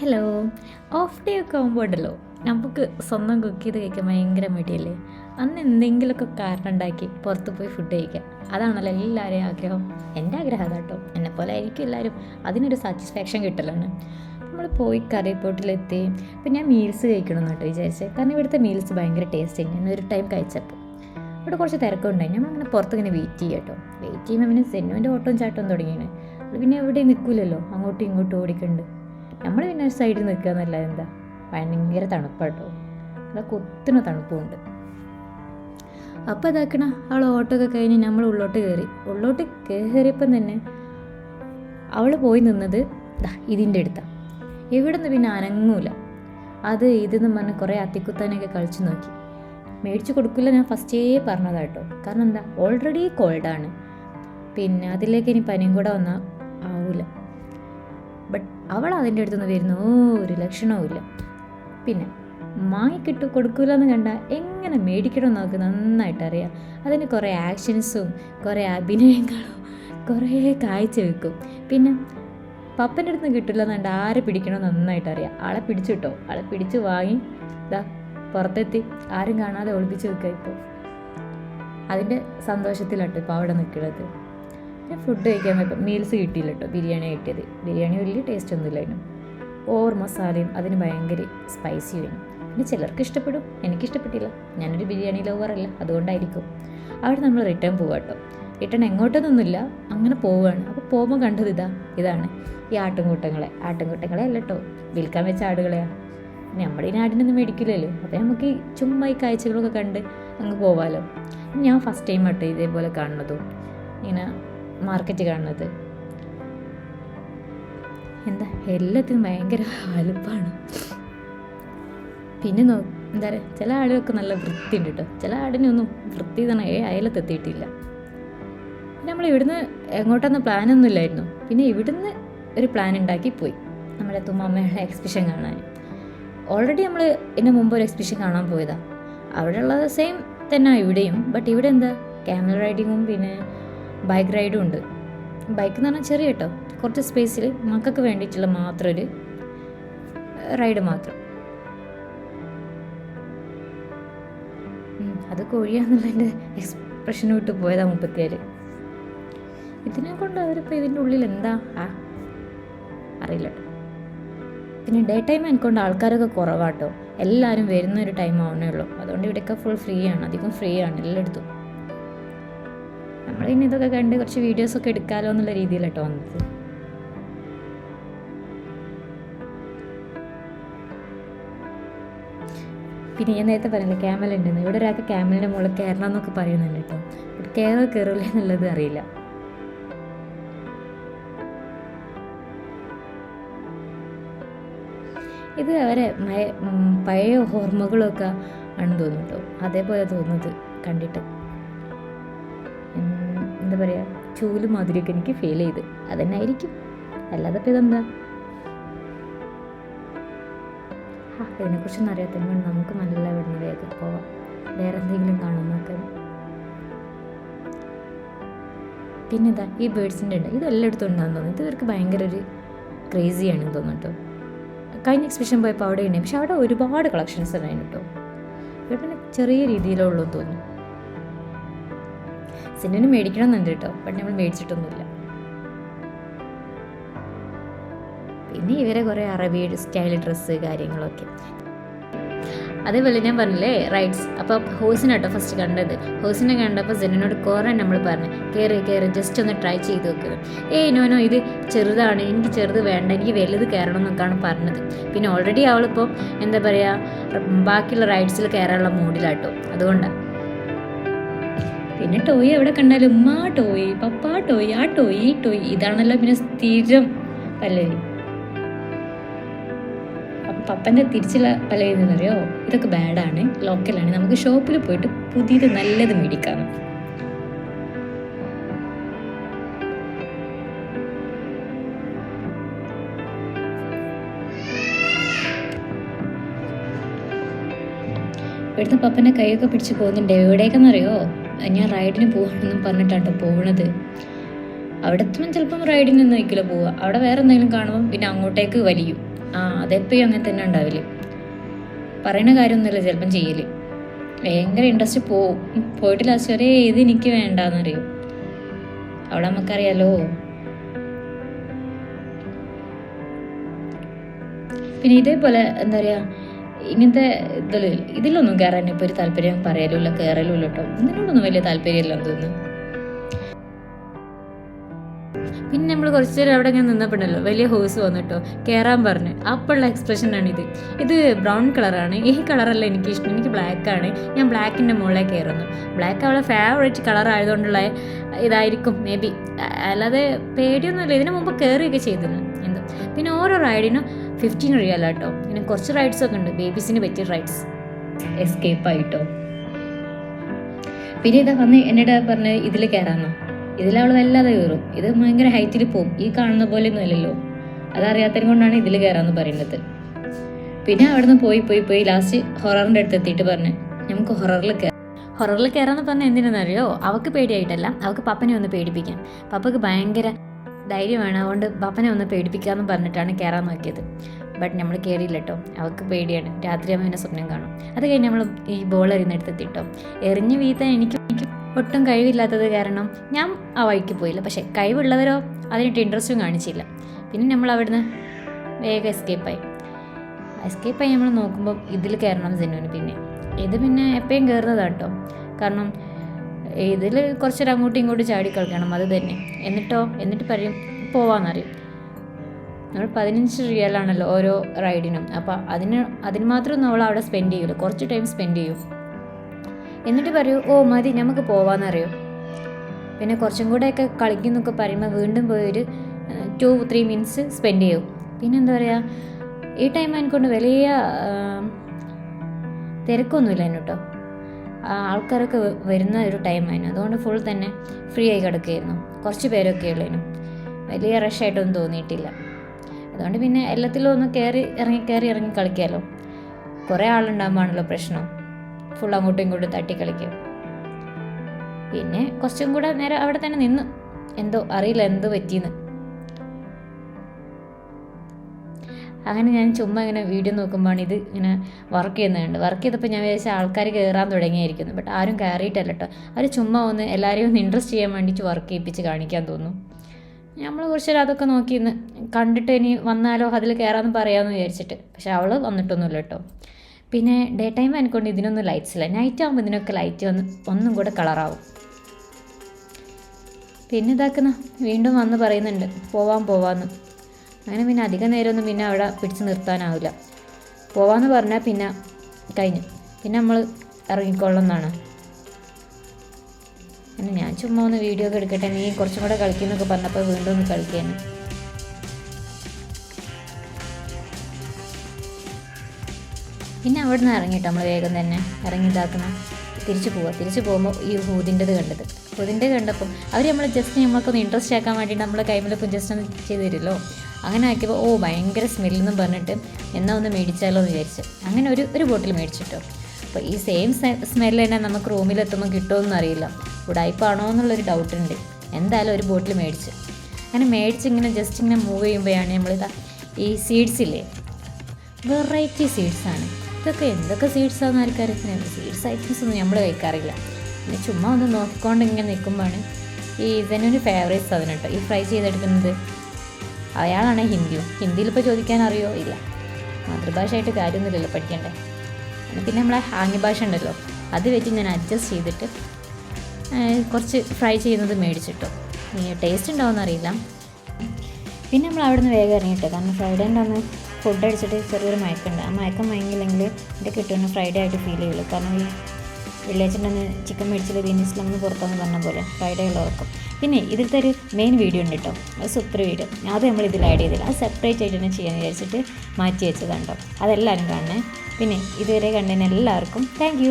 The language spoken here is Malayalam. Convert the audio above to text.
ഹലോ ഓഫ് ഡേ ഒക്കെ ആകുമ്പോൾ ഉണ്ടല്ലോ. നമുക്ക് സ്വന്തം കുക്ക് ചെയ്ത് കഴിക്കാൻ ഭയങ്കര മടിയല്ലേ? അന്ന് എന്തെങ്കിലുമൊക്കെ കാരണം ഉണ്ടാക്കി പുറത്ത് പോയി ഫുഡ് കഴിക്കാം. അതാണല്ലോ എല്ലാവരെയും ആഗ്രഹം. എന്റെ ആഗ്രഹം അതാട്ടോ എന്നെ പോലെ ആയിരിക്കും എല്ലാവരും. അതിനൊരു സാറ്റിസ്ഫാക്ഷൻ കിട്ടലാണ്. നമ്മൾ പോയി കറിപ്പോട്ടിലെത്തി പിന്നെ ഞാൻ മീൽസ് കഴിക്കണം കേട്ടോ വിചാരിച്ചത് കാരണം ഇവിടുത്തെ മീൽസ് ഭയങ്കര ടേസ്റ്റ് ഞാൻ ഒരു ടൈം കഴിച്ചപ്പോൾ. ഇവിടെ കുറച്ച് തിരക്കുണ്ടായി ഞാൻ അങ്ങനെ പുറത്ത് ഇങ്ങനെ വെയിറ്റ് ചെയ്യാം കേട്ടോ. വെയിറ്റ് ചെയ്യുമ്പോൾ പിന്നെ സെന്നുവിന്റെ ഓട്ടവും ചാട്ടവും തുടങ്ങിയാണ് അത് പിന്നെ എവിടെയും നിൽക്കില്ലല്ലോ അങ്ങോട്ടും ഇങ്ങോട്ടും ഓടിക്കുന്നുണ്ട് നമ്മൾ പിന്നെ ഒരു സൈഡിൽ നിൽക്കുക എന്നല്ല എന്താ? ഭയങ്കര തണുപ്പാട്ടോ. അവിടെ കുത്തുന്ന തണുപ്പുണ്ട്. അപ്പോൾ ഇതാക്കണ അവൾ ഓട്ടമൊക്കെ കഴിഞ്ഞ് നമ്മൾ ഉള്ളോട്ട് കയറി ഉള്ളോട്ട് കയറിയപ്പം തന്നെ അവൾ പോയി നിന്നത് ദാ ഇതിന്റെ അടുത്താണ് ഇവിടെ നിന്ന് പിന്നെ അനങ്ങൂല. അത് ഇതെന്ന് പറഞ്ഞ് കുറേ അത്തിക്കുത്താനൊക്കെ കളിച്ച് നോക്കി. മേടിച്ചു കൊടുക്കില്ല ഞാൻ ഫസ്റ്റേ പറഞ്ഞതാട്ടോ കാരണം എന്താ? ഓൾറെഡി കോൾഡാണ് പിന്നെ അതിലേക്ക് ഇനി പനിയും കൂടെ വന്നാൽ ആവൂല. അവൾ അതിന്റെ അടുത്തുനിന്ന് വരുന്ന. ഒരു ലക്ഷണവും ഇല്ല. പിന്നെ മാങ്ങിക്കിട്ട് കൊടുക്കില്ല എന്ന് കണ്ടാൽ എങ്ങനെ മേടിക്കണം എന്ന് നമുക്ക് നന്നായിട്ട് അറിയാം. അതിന് കുറേ ആക്ഷൻസും കുറേ അഭിനയങ്ങളും കുറേ കാഴ്ച വെക്കും. പിന്നെ പപ്പന്റെ അടുത്ത് കിട്ടില്ല എന്നുണ്ട് ആരെ പിടിക്കണമെന്ന് നന്നായിട്ട് അറിയാം. ആളെ പിടിച്ചു കിട്ടോ ആളെ പിടിച്ചു വാങ്ങി. ഇതാ പുറത്തെത്തി. ആരും കാണാതെ ഒളിപ്പിച്ച് വെക്കുക ഇപ്പോൾ അതിന്റെ സന്തോഷത്തിലാട്ടോ ഇപ്പോൾ അവിടെ നിൽക്കുന്നത്. പിന്നെ ഫുഡ് കഴിക്കാൻ പോയപ്പോൾ മീൽസ് കിട്ടിയില്ല കേട്ടോ ബിരിയാണി കിട്ടിയത്. ബിരിയാണി വലിയ ടേസ്റ്റ് ഒന്നുമില്ലായിരുന്നു ഓവർ മസാലയും അതിന് ഭയങ്കര സ്പൈസി വേണം പിന്നെ ചിലർക്ക് ഇഷ്ടപ്പെടും എനിക്കിഷ്ടപ്പെട്ടില്ല. ഞാനൊരു ബിരിയാണി ലവറല്ല അതുകൊണ്ടായിരിക്കും. അവിടെ നമ്മൾ റിട്ടേൺ പോകാം കേട്ടോ റിട്ടേൺ എങ്ങോട്ടൊന്നുമില്ല അങ്ങനെ പോവുകയാണ് അപ്പോൾ പോകുമ്പോൾ കണ്ടത് ഇതാ ഇതാണ്. ഈ ആട്ടുംകൂട്ടങ്ങളെ ആട്ടുംകൂട്ടങ്ങളെ അല്ല കേട്ടോ വിൽക്കാൻ വെച്ച ആടുകളെയാണ് നമ്മുടെ ഈ നാടിനൊന്നും മേടിക്കില്ലല്ലോ? അപ്പോൾ നമുക്ക് ചുമ്മാ ഈ കാഴ്ചകളൊക്കെ കണ്ട് അങ്ങ് പോവാലോ. ഞാൻ ഫസ്റ്റ് ടൈം ആട്ടോ ഇതേപോലെ കാണുന്നതും. ഇങ്ങനെ മാർക്കറ്റ് കാണുന്നത്. എന്താ എല്ലാത്തിനും ഭയങ്കര അലുപ്പാണ്. പിന്നെ നോ എന്താ പറയുക ചില ആടുകൾക്ക് നല്ല വൃത്തിയുണ്ട് കേട്ടോ ചില ആടിനൊന്നും വൃത്തി തന്നെ ഏ അയലത്തെത്തിയിട്ടില്ല പിന്നെ നമ്മൾ ഇവിടുന്ന് എങ്ങോട്ടൊന്നും പ്ലാനൊന്നും ഇല്ലായിരുന്നു. പിന്നെ ഇവിടുന്ന് ഒരു പ്ലാൻ ഉണ്ടാക്കി പോയി. നമ്മുടെ തുമ്മമ്മയുടെ എക്സിബിഷൻ കാണാൻ. ഓൾറെഡി നമ്മൾ ഇതിന് മുമ്പ് ഒരു എക്സിബിഷൻ കാണാൻ പോയതാണ് അവിടെയുള്ളത് സെയിം തന്നെ ഇവിടെയും. ബട്ട് ഇവിടെ എന്താ ക്യാമൽ റൈഡിങ്ങും പിന്നെ ബൈക്ക് റൈഡും ഉണ്ട്. ബൈക്ക് എന്ന് പറഞ്ഞാൽ ചെറിയ കേട്ടോ കുറച്ച് സ്പേസിൽ മക്കൾക്ക് വേണ്ടിയിട്ടുള്ള മാത്രം ഒരു റൈഡ് മാത്രം അത് കോഴിയാന്നുള്ളതിന്റെ എക്സ്പ്രഷൻ വിട്ട് പോയതാ മുപ്പത്തിയാറ് ഇതിനെ കൊണ്ട് അവരിപ്പോൾ ഇതിന്റെ ഉള്ളിൽ എന്താ? ആ അറിയില്ല പിന്നെ ഡേ ടൈം എനിക്കൊണ്ട് ആൾക്കാരൊക്കെ കുറവാട്ടോ എല്ലാവരും വരുന്ന ഒരു ടൈം ആവണേ ഉള്ളൂ. അതുകൊണ്ട് ഇവിടെയൊക്കെ ഫുൾ ഫ്രീ ആണ്. അധികം ഫ്രീ ആണ് എല്ലായിടത്തും. നമ്മൾ ഇനി ഇതൊക്കെ കണ്ട് കുറച്ച് വീഡിയോസ് ഒക്കെ എടുക്കാമല്ലോ എന്നുള്ള രീതിയിലട്ടോ വന്നത്. പിന്നെ ഞാൻ നേരത്തെ പറഞ്ഞില്ല ക്യാമൽ ഉണ്ടെന്ന്. ഇവിടെ ഒരാൾക്ക് ക്യാമലിന്റെ മുകളിൽ കയറണം എന്നൊക്കെ പറയുന്നുണ്ട് കേട്ടോ. കയറോ കയറില്ല എന്നുള്ളത് അറിയില്ല. ഇത് അവരെ പഴയ ഓർമ്മകളൊക്കെ ആണെന്ന് തോന്നുന്നു കേട്ടോ അതേപോലെ തോന്നുന്നത് കണ്ടിട്ട്. എന്താ പറയുക ചൂൽ മാതിരിയൊക്കെ എനിക്ക് ഫീൽ ചെയ്ത്. അതന്നെ ആയിരിക്കും അല്ലാതെ ഇപ്പം ഇതെന്താ? ആ ഇതിനെക്കുറിച്ചൊന്നും അറിയാത്തതിന് നമുക്ക് നല്ല ഇവിടുന്ന് വേഗം പോവാം. വേറെ എന്തെങ്കിലും കാണാൻ നോക്കാം. പിന്നെ ഇതാ ഈ ബേഡ്സിന്റെ ഉണ്ട് ഇത് എല്ലായിടത്തും ഉണ്ടാകുന്നു തോന്നുന്നു. ഇത് ഇവർക്ക് ഭയങ്കര ഒരു ക്രേസിയാണെന്ന് തോന്നുന്നു കഴിഞ്ഞ എക്സിബിഷൻ പോയപ്പോൾ അവിടെ ഉണ്ട് പക്ഷെ അവിടെ ഒരുപാട് കളക്ഷൻസ് ഉണ്ടായിരുന്നു കേട്ടോ ഇവിടെ പിന്നെ ചെറിയ രീതിയിലുള്ളൂ തോന്നുന്നു. സിനിമ മേടിക്കണം എന്നുണ്ട് കേട്ടോ. പക്ഷെ നമ്മൾ മേടിച്ചിട്ടൊന്നുമില്ല. പിന്നെ ഇവരെ കുറേ അറബി സ്റ്റൈൽ ഡ്രസ്സ് കാര്യങ്ങളൊക്കെ. അതേപോലെ ഞാൻ പറഞ്ഞില്ലേ റൈഡ്സ് ഹോസിനെ കേട്ടോ ഫസ്റ്റ് കണ്ടത്. ഹോസിനെ കണ്ടപ്പോൾ ജനനോട് കുറേ നമ്മൾ പറഞ്ഞു കയറി കയറി ജസ്റ്റ് ഒന്ന് ട്രൈ ചെയ്ത് നോക്കുന്നത് ഏയ് നോനോ ഇത് ചെറുതാണ്. എനിക്ക് ചെറുത് വേണ്ട. എനിക്ക് വലുത് കയറണം എന്നൊക്കെയാണ് പറഞ്ഞത്. പിന്നെ ഓൾറെഡി അവളിപ്പോൾ എന്താ പറയുക ബാക്കിയുള്ള റൈഡ്സിൽ കയറാനുള്ള മൂഡിലാട്ടോ അതുകൊണ്ടാണ് പിന്നെ ടോയ് എവിടെ കണ്ടാലും ഉമ്മ ടോയ് പപ്പ ടോയ് ആ ടോയ് ടോയ്. ഇതാണല്ലോ പിന്നെ സ്ഥിരം പല്ലവി. പപ്പന്റെ തിരിച്ചുള്ള പല്ലവി എന്നറിയോ ഇതൊക്കെ ബാഡാണ് ലോക്കലാണ് നമുക്ക് ഷോപ്പിൽ പോയിട്ട് പുതിയത് നല്ലത് മേടിക്കാം. ഇവിടുത്തെ പപ്പന്റെ കൈയൊക്കെ പിടിച്ച് പോകുന്നുണ്ട്. എവിടേക്കെന്നറിയോ? ഞാൻ റൈഡിന് പോകണമെന്നും പറഞ്ഞിട്ടാണ് പോകണത് അവിടെ എത്തുമ്പോൾ ചിലപ്പം റൈഡിൽ ഒന്നും ഒരിക്കലും പോവുക അവിടെ വേറെ എന്തെങ്കിലും കാണുമ്പോൾ പിന്നെ അങ്ങോട്ടേക്ക് വലിയും. ആ അതെപ്പോഴും അങ്ങനെ തന്നെ ഉണ്ടാവില്ല പറയുന്ന കാര്യമൊന്നുമില്ല ചിലപ്പം ചെയ്യൽ. ഭയങ്കര ഇൻട്രസ്റ്റ് പോവും. പോയിട്ട് ലാസ്റ്റ് വരെ ഇത് എനിക്ക് വേണ്ടാന്നറിയും. അവിടെ നമുക്കറിയാലോ. പിന്നെ ഇതേപോലെ എന്താ പറയുക ഇങ്ങനത്തെ ഇതിൽ ഇതിലൊന്നും കയറാൻ ഇപ്പോൾ ഒരു താല്പര്യം പറയലുമില്ല കയറലുമില്ല കേട്ടോ. ഇതിനോടൊന്നും വലിയ താല്പര്യമില്ലെന്ന് തോന്നുന്നു. പിന്നെ നമ്മൾ കുറച്ച് നേരം അവിടെ ഇങ്ങനെ നിന്നപ്പോഴല്ലോ വലിയ ഹോസ് വന്നിട്ടോ കയറാൻ പറഞ്ഞു. അപ്പോഴുള്ള എക്സ്പ്രഷനാണ് ഇത്. ഇത് ബ്രൗൺ കളറാണ് ഈ കളറല്ല എനിക്ക് ഇഷ്ടം എനിക്ക് ബ്ലാക്ക് ആണ്. ഞാൻ ബ്ലാക്കിന്റെ മുകളിൽ കയറുന്നു ബ്ലാക്ക് അവളെ ഫേവറേറ്റ് കളർ ആയതുകൊണ്ടുള്ള ഇതായിരിക്കും മേ ബി അല്ലാതെ പേടിയൊന്നുമില്ല. ഇതിനു മുമ്പ് കയറുകയൊക്കെ ചെയ്തിരുന്നു. എന്തോ. പിന്നെ ഓരോ റൈഡിനും ഫിഫ്റ്റീൻ റിയൽ കേട്ടോ പിന്നെ കുറച്ച് റൈഡ്സ് ഒക്കെ ഉണ്ട്. ബേബീസിന് പറ്റിയ റൈഡ്സ് എസ്കേപ്പ് ആയിട്ടോ. പിന്നെ ഇതാ വന്ന് എന്നോട് പറഞ്ഞ് ഇതിൽ കയറാന്നോ. അവൾ വല്ലാതെ കയറും. ഇത് ഭയങ്കര ഹൈറ്റിൽ പോകും ഈ കാണുന്ന പോലെ ഒന്നും അല്ലല്ലോ. അതറിയാത്തതിനെ കൊണ്ടാണ് ഇതിൽ കയറാന്ന് പറയുന്നത്. പിന്നെ അവിടുന്ന് പോയി പോയി പോയി ലാസ്റ്റ് ഹൊററിന്റെ അടുത്ത് എത്തിയിട്ട് പറഞ്ഞു നമുക്ക് ഹൊററിൽ കയറാം ഹൊററിൽ കയറാന്ന് പറഞ്ഞാൽ എന്തിനാണെന്നറിയോ അവൾക്ക് പേടിയായിട്ടല്ല. അവൾക്ക് പപ്പനെ ഒന്ന് പേടിപ്പിക്കാം. പപ്പക്ക് ഭയങ്കര ധൈര്യമാണ് അതുകൊണ്ട് പപ്പനെ ഒന്ന് പേടിപ്പിക്കാമെന്ന് പറഞ്ഞിട്ടാണ് കയറാൻ നോക്കിയത്. ബട്ട് നമ്മൾ കയറിയില്ല കേട്ടോ അവൾക്ക് പേടിയാണ്. രാത്രി അമ്മേനെ സ്വപ്നം കാണും. അത് കഴിഞ്ഞ് നമ്മൾ ഈ ബോൾ എറിയുന്നിടത്തെത്തിട്ടോ എറിഞ്ഞ് വീഴ്ത്താൻ എനിക്ക് എനിക്ക് ഒട്ടും കഴിവില്ലാത്തത് കാരണം ഞാൻ ആ വഴിക്ക് പോയില്ല. പക്ഷേ കഴിവുള്ളവരോ അതിനിട്ട് ഇൻട്രസ്റ്റും കാണിച്ചില്ല. പിന്നെ നമ്മൾ അവിടുന്ന് വേഗം എസ്കേപ്പായി എസ്കേപ്പായി നമ്മൾ നോക്കുമ്പോൾ ഇതിൽ കയറണം ജനുവിന് പിന്നെ. ഇത് പിന്നെ എപ്പോഴും കയറുന്നതാണ് കേട്ടോ കാരണം ഇതിൽ കുറച്ചൊരു അങ്ങോട്ടും ഇങ്ങോട്ടും ചാടി കളിക്കണം അത് തന്നെ. എന്നിട്ടോ? എന്നിട്ട് പറയും പോവാന്നറിയും. നമ്മൾ പതിനഞ്ച് റിയലാണല്ലോ ഓരോ റൈഡിനും. അപ്പോൾ അതിന് അതിന് മാത്രം നമ്മൾ അവിടെ സ്പെൻഡ് ചെയ്യില്ല കുറച്ച് ടൈം സ്പെൻഡ് ചെയ്യും. എന്നിട്ട് പറയൂ ഓ മതി നമുക്ക് പോവാന്നറിയോ. പിന്നെ കുറച്ചും കൂടെയൊക്കെ കളിക്കുന്നൊക്കെ പറയുമ്പോൾ വീണ്ടും പോയി ഒരു ടു ത്രീ മിനിറ്റ്സ് സ്പെൻഡ് ചെയ്യും. പിന്നെ എന്താ പറയുക ഈ ടൈം എനിക്കൊണ്ട് വലിയ തിരക്കൊന്നുമില്ല എന്നോട്ടോ ആൾക്കാരൊക്കെ വരുന്ന ഒരു ടൈമായിരുന്നു അതുകൊണ്ട് ഫുൾ തന്നെ ഫ്രീ ആയി കിടക്കുകയായിരുന്നു. കുറച്ച് പേരൊക്കെ ഉള്ളതിനും വലിയ റഷായിട്ടൊന്നും തോന്നിയിട്ടില്ല. അതുകൊണ്ട് പിന്നെ എല്ലാത്തിലും ഒന്ന് കയറി ഇറങ്ങി കയറി ഇറങ്ങി കളിക്കാമല്ലോ കുറേ ആളുണ്ടാകുമ്പോഴാണല്ലോ പ്രശ്നം. ഫുൾ അങ്ങോട്ടും ഇങ്ങോട്ടും തട്ടി കളിക്കും പിന്നെ കുറച്ചും കൂടെ നേരം അവിടെ തന്നെ നിന്നു. എന്തോ അറിയില്ല എന്തോ പറ്റിയെന്ന്. അങ്ങനെ ഞാൻ ചുമ്മാ ഇങ്ങനെ വീഡിയോ നോക്കുമ്പോഴാണ് ഇത് ഇങ്ങനെ വർക്ക് ചെയ്യുന്നുണ്ട് വർക്ക് ചെയ്തപ്പോൾ ഞാൻ വിചാരിച്ച ആൾക്കാർ കയറാൻ തുടങ്ങിയായിരിക്കുന്നു. ബട്ട് ആരും കയറിയിട്ടല്ല കേട്ടോ അവർ ചുമ്മാ ഒന്ന് എല്ലാവരെയും ഒന്ന് ഇൻട്രസ്റ്റ് ചെയ്യാൻ വേണ്ടിയിട്ട് വർക്ക് ചെയ്യിപ്പിച്ച് കാണിക്കാൻ തോന്നുന്നു നമ്മൾ കുറച്ച് നേരം അതൊക്കെ നോക്കി ഇന്ന് കണ്ടിട്ട് ഇനി വന്നാലോ അതിൽ കയറാമെന്ന് പറയാമെന്ന് വിചാരിച്ചിട്ട്. പക്ഷെ അവൾ വന്നിട്ടൊന്നുമില്ല കേട്ടോ പിന്നെ ഡേ ടൈം ആയിക്കൊണ്ട് ഇതിനൊന്നും ലൈറ്റ്സ് ഇല്ല. നൈറ്റ് ആകുമ്പോൾ ഇതിനൊക്കെ ലൈറ്റ് വന്ന് ഒന്നും കൂടെ കളറാവും പിന്നെ ഇതാക്കുന്ന വീണ്ടും വന്ന് പറയുന്നുണ്ട്. പോവാൻ പോവാന്ന്. അങ്ങനെ പിന്നെ അധിക നേരമൊന്നും പിന്നെ അവിടെ പിടിച്ച് നിർത്താനാവില്ല. പോവാന്ന് പറഞ്ഞാൽ പിന്നെ കഴിഞ്ഞു. പിന്നെ നമ്മൾ ഇറങ്ങിക്കൊള്ളുന്നതാണ്. അങ്ങനെ ഞാൻ ചുമ്മാ ഒന്ന് വീഡിയോ ഒക്കെ എടുക്കട്ടെ. നീ കുറച്ചും കൂടെ കളിക്കുന്നൊക്കെ പറഞ്ഞപ്പോൾ വീണ്ടും ഒന്ന് കളിക്കാൻ പിന്നെ അവിടെ നിന്ന് ഇറങ്ങിയിട്ട് നമ്മൾ വേഗം തന്നെ. ഇറങ്ങി ഇതാക്കണം. തിരിച്ചു പോവുക തിരിച്ചു പോകുമ്പോൾ ഈ ഹൂതിന്റെത് കണ്ടത്. ഹൂതിന്റെ കണ്ടപ്പോൾ അവർ നമ്മൾ ജസ്റ്റ് നമ്മൾക്കൊന്ന് ഇൻട്രസ്റ്റ് ആക്കാൻ വേണ്ടിയിട്ട് നമ്മളെ കൈമിലൊക്കെ ജസ്റ്റ് ഒന്ന് ചെയ്ത് തരുമല്ലോ. അങ്ങനെ ആക്കിയപ്പോൾ ഓ ഭയങ്കര സ്മെല്ലെന്നും പറഞ്ഞിട്ട് എന്നാ ഒന്ന് മേടിച്ചാലോ എന്ന് വിചാരിച്ചു. അങ്ങനെ ഒരു ഒരു ബോട്ടിൽ മേടിച്ചിട്ടോ. അപ്പോൾ ഈ സെയിം സ്മെല്ല് തന്നെ നമുക്ക് റൂമിലെത്തുമ്പോൾ കിട്ടുമെന്ന് അറിയില്ല. ഉടായ്പാണോ എന്നുള്ളൊരു ഡൗട്ട് ഉണ്ട്. എന്തായാലും ഒരു ബോട്ടിൽ മേടിച്ച്. അങ്ങനെ മേടിച്ച് ഇങ്ങനെ ജസ്റ്റ് ഇങ്ങനെ മൂവ് ചെയ്യുമ്പോഴാണ് നമ്മളിതാ ഈ സീഡ്സ് ഇല്ലേ? വെറൈറ്റി സീഡ്സാണ് ഇതൊക്കെ എന്തൊക്കെ സീഡ്സാണെന്ന് ആൾക്കാർക്ക് സീഡ്സ് ഐറ്റംസ് ഒന്നും നമ്മൾ കഴിക്കാറില്ല. പിന്നെ ചുമ്മാ ഒന്ന് നോക്കിക്കൊണ്ട് ഇങ്ങനെ നിൽക്കുമ്പോഴാണ് ഈ ഇതന്നെ ഒരു ഫേവറേറ്റ് സാധനം കേട്ടോ ഈ ഫ്രൈ ചെയ്തെടുക്കുന്നത് അയാളാണ് ഹിന്ദിയും ഹിന്ദിയിൽ ഇപ്പോൾ ചോദിക്കാൻ അറിയോ? ഇല്ല. മാതൃഭാഷയായിട്ട് കാര്യമൊന്നുമില്ലല്ലോ പഠിക്കണ്ടേ. പിന്നെ നമ്മളെ ആംഗ്യ ഭാഷ ഉണ്ടല്ലോ. അത് വെച്ച് ഞാൻ അഡ്ജസ്റ്റ് ചെയ്തിട്ട് കുറച്ച് ഫ്രൈ ചെയ്യുന്നത് മേടിച്ചിട്ടോ. ടേസ്റ്റ് ഉണ്ടാവുമെന്ന് അറിയില്ല. പിന്നെ നമ്മൾ അവിടെ നിന്ന് വേഗം ഇറങ്ങിയിട്ട്? കാരണം ഫ്രൈഡേ അന്ന് ഫുഡ് അടിച്ചിട്ട് ചെറിയൊരു മയക്കുണ്ട് ആ മയക്കം മയങ്ങില്ലെങ്കിൽ എന്റെ കിട്ടുന്ന ഫ്രൈഡേ ആയിട്ട് ഫീൽ ചെയ്യുള്ളൂ. കാരണം ഈ അന്ന് ചിക്കൻ മേടിച്ചില്ല ബീനീസിൽ നമ്മൾ പുറത്തുനിന്ന് പറഞ്ഞ പോലെ ഫ്രൈഡേ ഉള്ളവർക്കും. പിന്നെ ഇതിലത്തെ ഒരു മെയിൻ വീഡിയോ ഉണ്ട് കേട്ടോ അത് സൂപ്പർ വീഡിയോ അത് നമ്മൾ ഇതിൽ ആഡ് ചെയ്തില്ല. അത് സെപ്പറേറ്റ് ആയിട്ട് തന്നെ ചെയ്യാൻ വിചാരിച്ചിട്ട് മാറ്റി വെച്ചതാണ് കേട്ടോ അതെല്ലാവരും കാണണേ. പിന്നെ ഇതുവരെ കണ്ടതിന് എല്ലാവർക്കും താങ്ക്